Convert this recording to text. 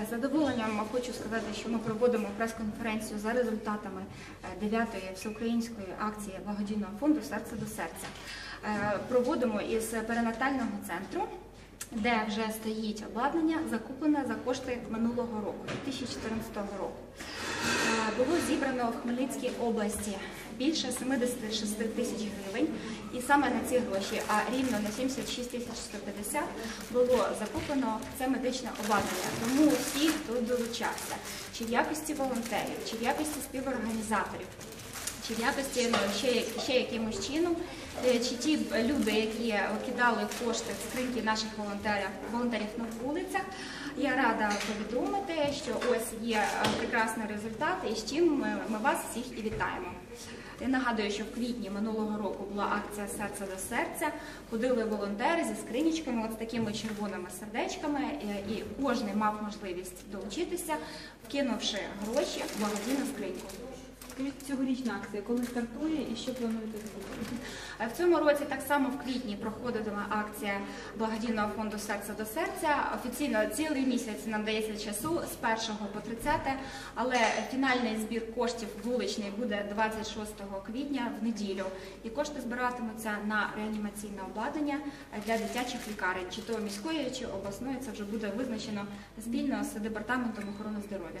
З задоволенням хочу сказати, що ми проводимо прес-конференцію за результатами 9-ї всеукраїнської акції благодійного фонду Серце до серця. Е, Проводимо із перинатального центру, де вже стоїть обладнання, закуплене за кошти минулого року, 2014 року. Е, Було зібрано в Хмельницькій області більше 76 тисяч гривень, саме на ці гроші, а рівно на 76 тисяч 150 було закуплено це медичне обладнання. Тому всі, хто долучався, чи в якості волонтерів, чи в якості співорганізаторів, чи в якості ну, ще, ще якимось чином, е, чи ті люди, які кидали кошти в скриньки наших волонтерів, волонтерів на вулицях. Я рада повідомити, що ось є е, прекрасний результат, і з чим ми, ми вас всіх і вітаємо. Я нагадую, що в квітні минулого року була акція Серце до серця. Ходили волонтери зі скринічками, от з такими червоними сердечками, е, і кожен мав можливість долучитися, вкинувши гроші в благодійну скриньку. Скажіть, цьогорічна акція, коли стартує і що плануєте зробити? В цьому році так само в квітні проходитиме акція благодійного фонду Серце до серця. Офіційно цілий місяць нам дається часу з 1 по 30, але фінальний збір коштів вуличний буде 26 квітня в неділю. І кошти збиратимуться на реанімаційне обладнання для дитячих лікарень, чи то міської, чи обласної. Це вже буде визначено спільно з департаментом охорони здоров'я.